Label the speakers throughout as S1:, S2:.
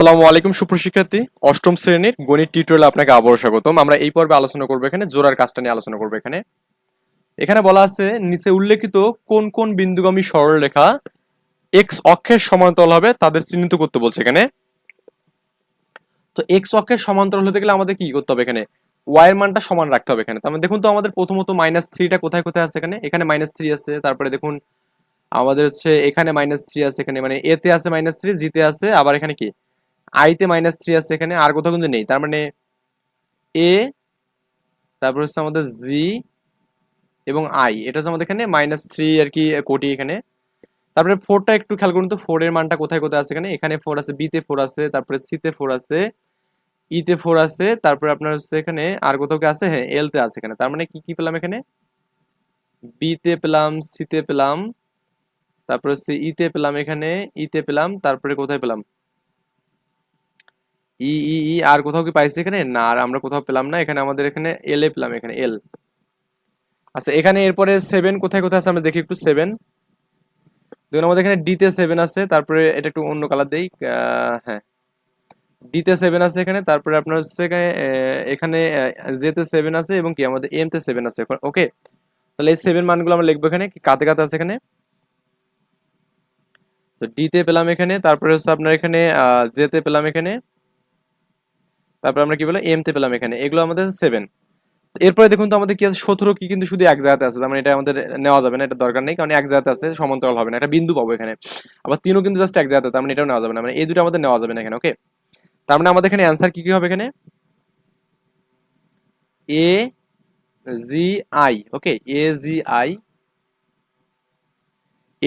S1: আসসালামু আলাইকুম সুপ্রশিক্ষার্থী অষ্টম শ্রেণীর গণিত টিউটোরিয়ালে আপনাকে আবারও স্বাগতম আমরা এই পর্বে আলোচনা করবো এখানে জোড়ার কাজটা নিয়ে আলোচনা করবো এখানে এখানে বলা আছে নিচে উল্লেখিত কোন কোন বিন্দুগামী এক্স অক্ষের সমান্তরাল হবে তাদের চিহ্নিত করতে বলছে এখানে তো এক্স অক্ষের সমান্তরাল হতে গেলে আমাদের কি করতে হবে এখানে ওয়াইয়ের মানটা সমান রাখতে হবে এখানে তার মানে দেখুন তো আমাদের প্রথমত মাইনাস থ্রিটা কোথায় কোথায় আছে এখানে এখানে মাইনাস থ্রি আছে তারপরে দেখুন আমাদের হচ্ছে এখানে মাইনাস থ্রি আছে এখানে মানে এতে আছে মাইনাস থ্রি জিতে আছে আবার এখানে কি আইতে মাইনাস থ্রি আছে এখানে আর কোথাও কিন্তু নেই তার মানে এ তারপর হচ্ছে আমাদের জি এবং আই এটা হচ্ছে আমাদের এখানে মাইনাস থ্রি আর কি কোটি এখানে তারপরে ফোরটা একটু খেয়াল করুন তো ফোরের মানটা কোথায় কোথায় আছে এখানে এখানে ফোর আছে বিতে ফোর আছে তারপরে সিতে ফোর আছে ইতে e ফোর আছে তারপরে আপনার হচ্ছে এখানে আর কোথাও কি আছে হ্যাঁ এলতে আছে এখানে তার মানে কি কি পেলাম এখানে বিতে পেলাম সিতে পেলাম তারপরে হচ্ছে ইতে e পেলাম এখানে ইতে e পেলাম তারপরে কোথায় পেলাম ই ই ই আর কোথাও কি পাইছি এখানে না আর আমরা কোথাও পেলাম না এখানে আমাদের এখানে এল এ পেলাম এখানে এল আচ্ছা এখানে এরপরে সেভেন কোথায় কোথায় আছে আমরা দেখি একটু সেভেন দেখুন আমাদের এখানে ডিতে সেভেন আছে তারপরে এটা একটু অন্য কালার দেই হ্যাঁ ডিতে সেভেন আছে এখানে তারপরে আপনার হচ্ছে এখানে এখানে জেতে সেভেন আছে এবং কি আমাদের এমতে সেভেন আছে ওকে তাহলে এই সেভেন মানগুলো আমরা লিখবো এখানে কাতে কাতে আছে এখানে তো ডিতে পেলাম এখানে তারপরে হচ্ছে আপনার এখানে জেতে পেলাম এখানে তারপর আমরা কি বললাম এম তে পেলাম এখানে এগুলো আমাদের সেভেন এরপরে দেখুন তো আমাদের কি আছে সতেরো কি কিন্তু শুধু এক জায়গাতে আছে তার মানে এটা আমাদের নেওয়া যাবে না এটা দরকার নেই কারণ এক জায়গাতে আছে সমান্তরাল হবে না একটা বিন্দু পাবো এখানে আবার তিনও কিন্তু জাস্ট এক জায়গাতে তার মানে এটাও নেওয়া যাবে না মানে এই দুটো আমাদের নেওয়া যাবে না এখানে ওকে তার মানে আমাদের এখানে অ্যান্সার কি কি হবে এখানে A G I okay A G I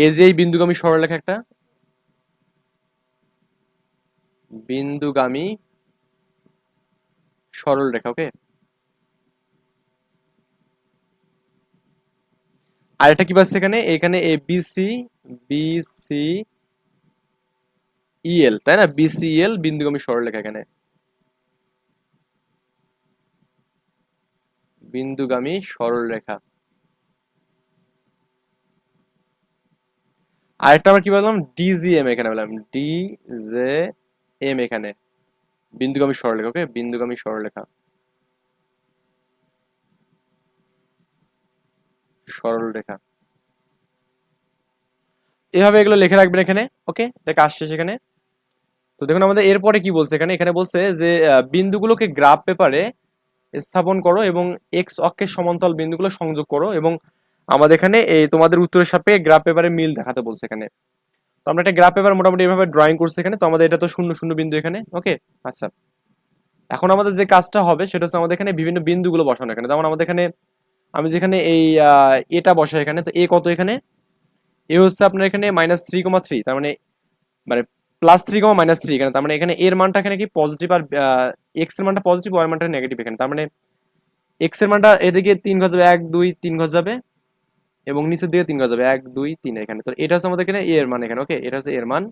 S1: A G I বিন্দুগামী সরলরেখা একটা বিন্দুগামী সরল রেখা ওকে আর একটা কি পাচ্ছে এখানে এখানে এ বিসি বিসি ইএল তাই না বিসিএল e, বিন্দুগামী রেখা এখানে বিন্দুগামী সরল রেখা আরেকটা আমরা কি বললাম ডিজিএম এখানে বললাম জে এম এখানে বিন্দুগামী সরলেখা ওকে বিন্দুগামী সরলেখা সরলরেখা এভাবে এগুলো লিখে রাখবেন এখানে ওকে এটা আসছে সেখানে তো দেখুন আমাদের এরপরে কি বলছে এখানে এখানে বলছে যে বিন্দুগুলোকে গ্রাফ পেপারে স্থাপন করো এবং এক্স অক্ষের সমান্তরাল বিন্দুগুলো সংযোগ করো এবং আমাদের এখানে এই তোমাদের উত্তরের সাপেক্ষে গ্রাফ পেপারে মিল দেখাতে বলছে এখানে তো আমরা একটা গ্রাফ পেপার মোটামুটি এভাবে ড্রয়িং করছি এখানে তো আমাদের এটা তো শূন্য শূন্য বিন্দু এখানে ওকে আচ্ছা এখন আমাদের যে কাজটা হবে সেটা হচ্ছে আমাদের এখানে বিভিন্ন বিন্দুগুলো বসানো এখানে যেমন আমাদের এখানে আমি যেখানে এই এটা বসাই এখানে তো এ কত এখানে এ হচ্ছে আপনার এখানে মাইনাস থ্রি কমা থ্রি তার মানে মানে plus three comma minus three এখানে তার মানে এখানে এর মানটা এখানে কি পজিটিভ আর এক্স এর মানটা পজিটিভ আর মানটা নেগেটিভ এখানে তার মানে এক্স এর মানটা এদিকে তিন ঘর যাবে এক দুই তিন ঘর যাবে এবং নিচের দিকে তিন করা যাবে এক দুই তিন এখানে তো এটা হচ্ছে আমাদের এখানে এ এর মান এখানে ওকে এটা হচ্ছে এর মান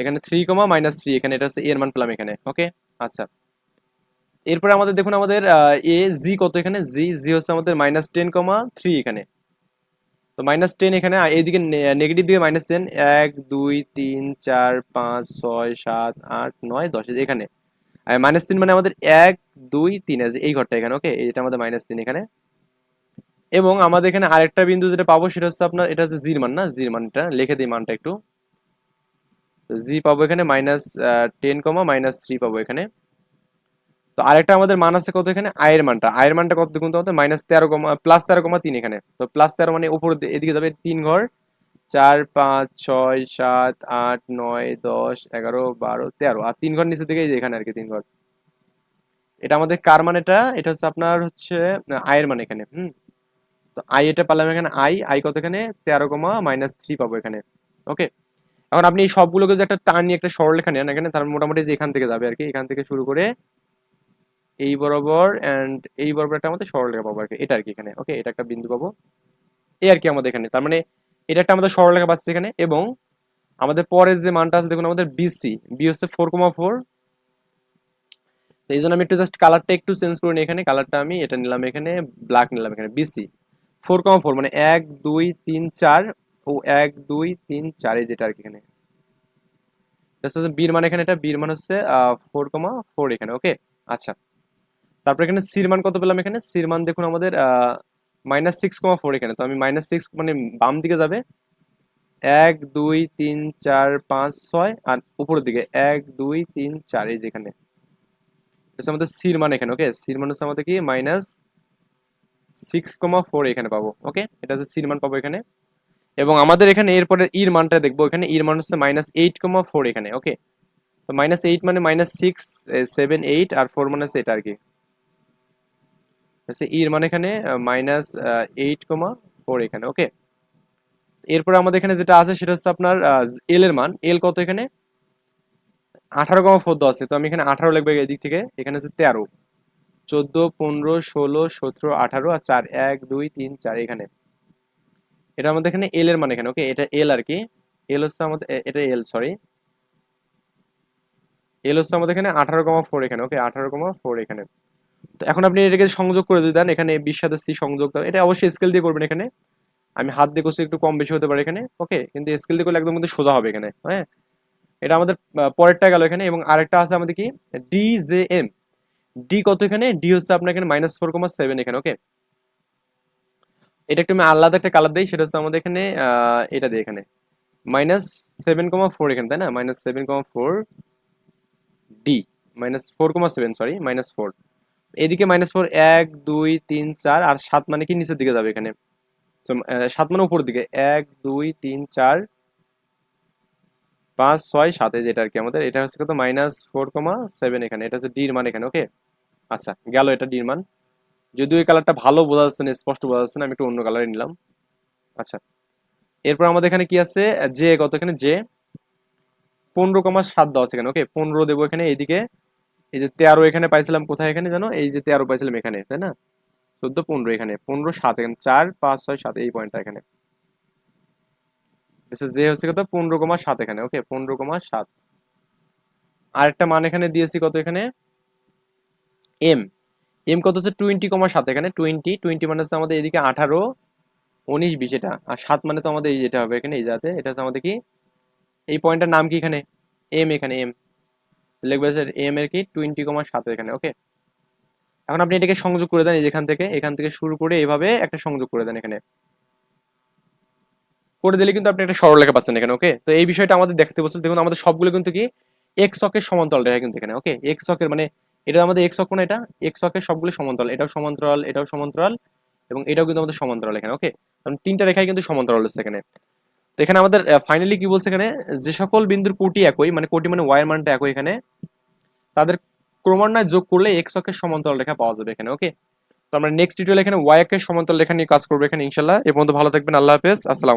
S1: এখানে থ্রি কমা মাইনাস থ্রি এখানে এটা হচ্ছে এর মান পেলাম এখানে ওকে আচ্ছা এরপরে আমাদের দেখুন আমাদের এ জি কত এখানে জি জি হচ্ছে আমাদের মাইনাস টেন কমা থ্রি এখানে তো মাইনাস টেন এখানে এইদিকে নেগেটিভ দিকে মাইনাস টেন এক দুই তিন চার পাঁচ ছয় সাত আট নয় দশ এখানে মাইনাস তিন মানে আমাদের এক দুই তিন এই ঘরটা এখানে ওকে এটা আমাদের মাইনাস তিন এখানে এবং আমাদের এখানে আরেকটা বিন্দু যেটা পাবো সেটা হচ্ছে আপনার এটা হচ্ছে জির মান না জির মানটা লিখে দিই মানটা একটু জি পাবো এখানে minus ten comma minus three পাবো এখানে তো আরেকটা আমাদের মান আছে কত এখানে আয়ের মানটা আয়ের মানটা কত দেখুন আমাদের মাইনাস তেরো কমা প্লাস তেরো কমা তিন এখানে তো প্লাস তেরো মানে উপর এদিকে যাবে তিন ঘর চার পাঁচ ছয় সাত আট নয় দশ এগারো বারো তেরো আর তিন ঘর নিচে দিকে এই যে এখানে আর কি তিন ঘর এটা আমাদের কার মানেটা এটা এটা হচ্ছে আপনার হচ্ছে আয়ের মান এখানে হুম তো আই এটা পেলাম এখানে আই আই কত এখানে তেরো কমা মাইনাস থ্রি পাবো এখানে ওকে এখন আপনি এই সবগুলোকে যে একটা টান নিয়ে একটা সরলরেখা নেন এখানে তার মোটামুটি যে এখান থেকে যাবে আর কি এখান থেকে শুরু করে এই বরাবর অ্যান্ড এই বরাবর একটা আমাদের সরলরেখা পাবো আর কি এটা আর কি এখানে ওকে এটা একটা বিন্দু পাবো এই আর কি আমাদের এখানে তার মানে এটা একটা আমাদের সরলরেখা পাচ্ছে এখানে এবং আমাদের পরের যে মানটা আছে দেখুন আমাদের বিসি বি হচ্ছে ফোর কমা ফোর এই জন্য আমি একটু জাস্ট কালারটা একটু চেঞ্জ করে নিই এখানে কালারটা আমি এটা নিলাম এখানে ব্ল্যাক নিলাম এখানে বিসি ফোর কমা ফোর মানে এক দুই তিন চার ও এক দুই তিন চারে যেটা আর কি এখানে বীর মানে এখানে এটা বীর মান হচ্ছে ফোর কমা ফোর এখানে ওকে আচ্ছা তারপর এখানে সির মান কত পেলাম এখানে সির মান দেখুন আমাদের মাইনাস সিক্স কমা ফোর এখানে তো আমি মাইনাস সিক্স মানে বাম দিকে যাবে এক দুই তিন চার পাঁচ ছয় আর উপরের দিকে এক দুই তিন চার এই যেখানে আমাদের সির মান এখানে ওকে সির মান হচ্ছে আমাদের কি মাইনাস সিক্স কমা ফোর এখানে পাবো ওকে এটা হচ্ছে সির মান পাবো এখানে এবং আমাদের এখানে এরপরে ইর মানটা দেখবো এখানে ইর মান হচ্ছে মাইনাস এইট কমা ফোর এখানে ওকে তো মাইনাস এইট মানে মাইনাস সিক্স সেভেন এইট আর ফোর মানে এইট আর কি ইর মানে এখানে মাইনাস এইট কমা ফোর এখানে ওকে এরপরে আমাদের এখানে যেটা আছে সেটা হচ্ছে আপনার এল এর মান এল কত এখানে আঠারো কমা ফোর আছে তো আমি এখানে আঠারো লিখবো এদিক থেকে এখানে হচ্ছে তেরো চোদ্দ পনেরো ষোলো সতেরো আঠারো আর চার এক দুই তিন চার এখানে এটা আমাদের এখানে এল এর মানে এখানে ওকে এটা এল আর কি এল হচ্ছে আমাদের এটা এল সরি এল হচ্ছে আমাদের এখানে আঠারো কমা ফোর এখানে ওকে আঠারো কমা ফোর এখানে তো এখন আপনি এটাকে সংযোগ করে যদি দেন এখানে বিশ সাথে সি সংযোগ এটা অবশ্যই স্কেল দিয়ে করবেন এখানে আমি হাত দিয়ে করছি একটু কম বেশি হতে পারে এখানে ওকে কিন্তু স্কেল দিয়ে করলে একদম কিন্তু সোজা হবে এখানে হ্যাঁ এটা আমাদের পরেরটা গেল এখানে এবং আরেকটা আছে আমাদের কি ডি জে এম ডি কত এখানে ডি হচ্ছে আপনার এখানে মাইনাস ফোর কমা সেভেন এখানে ওকে এটা একটু আমি আলাদা একটা কালার দিই সেটা হচ্ছে আমাদের এখানে এটা দিই এখানে মাইনাস সেভেন কমা ফোর এখানে তাই না minus seven comma four D minus four comma seven sorry minus four এদিকে মাইনাস ফোর এক দুই তিন চার আর সাত মানে কি নিচের দিকে যাবে এখানে সাত মানে উপর দিকে এক দুই তিন চার পাঁচ ছয় সাতে যেটা আর কি আমাদের এটা হচ্ছে কত মাইনাস ফোর কমা সেভেন এখানে এটা হচ্ছে ডির মানে এখানে ওকে আচ্ছা গেল এটা নির্মাণ যদি যদিও এই কালারটা ভালো বোঝা যাচ্ছে না স্পষ্ট বোঝা যাচ্ছে না আমি একটু অন্য কালারে নিলাম আচ্ছা এরপর আমাদের এখানে কি আছে যে কত এখানে যে পনেরো কমা সাত দেওয়া আছে এখানে ওকে পনেরো দেবো এখানে এইদিকে এই যে তেরো এখানে পাইছিলাম কোথায় এখানে জানো এই যে তেরো পাইছিলাম এখানে তাই না চোদ্দ পনেরো এখানে পনেরো সাত এখানে চার পাঁচ ছয় সাত এই পয়েন্টটা এখানে যে হচ্ছে কত পনেরো কমা সাত এখানে ওকে পনেরো কমা সাত আর একটা মান এখানে দিয়েছি কত এখানে এম এম কত হচ্ছে টোয়েন্টি কমা সাত এখানে টোয়েন্টি টোয়েন্টি মানে হচ্ছে আমাদের এদিকে আঠারো উনিশ বিশ এটা আর সাত মানে তো আমাদের এই যেটা হবে এখানে এই যাতে এটা হচ্ছে আমাদের কি এই পয়েন্টটার নাম কি এখানে এম এখানে এম লিখবে স্যার এম এর কি টোয়েন্টি কমা সাত এখানে ওকে এখন আপনি এটাকে সংযোগ করে দেন যেখান থেকে এখান থেকে শুরু করে এইভাবে একটা সংযোগ করে দেন এখানে করে দিলে কিন্তু আপনি একটা সরলরেখা পাচ্ছেন এখানে ওকে তো এই বিষয়টা আমাদের দেখতে বলছিল দেখুন আমাদের সবগুলো কিন্তু কি এক্স অকের সমান্তরাল রেখা কিন্তু এখানে ওকে এক্স অকের মানে এটা আমাদের এক্স অক্ষ এটা এক্স অক্ষের সবগুলো সমান্তরাল এটাও সমান্তরাল এটাও সমান্তরাল এবং এটাও কিন্তু আমাদের সমান্তরাল এখানে ওকে কারণ তিনটা রেখাই কিন্তু সমান্তরাল আছে এখানে তো এখানে আমাদের ফাইনালি কি বলছে এখানে যে সকল বিন্দুর কোটি একই মানে কোটি মানে ওয়াই মানটা একই এখানে তাদের ক্রমান্বয়ে যোগ করলে এক্স অক্ষের সমান্তরাল রেখা পাওয়া যাবে এখানে ওকে তো আমরা নেক্সট টিউটোরিয়াল এখানে ওয়াই অক্ষের সমান্তরাল রেখা নিয়ে কাজ করবো এখানে ইনশাল্লাহ এর পর্যন্ত ভালো থাকবেন আল্লাহ হাফেজ আসসালাম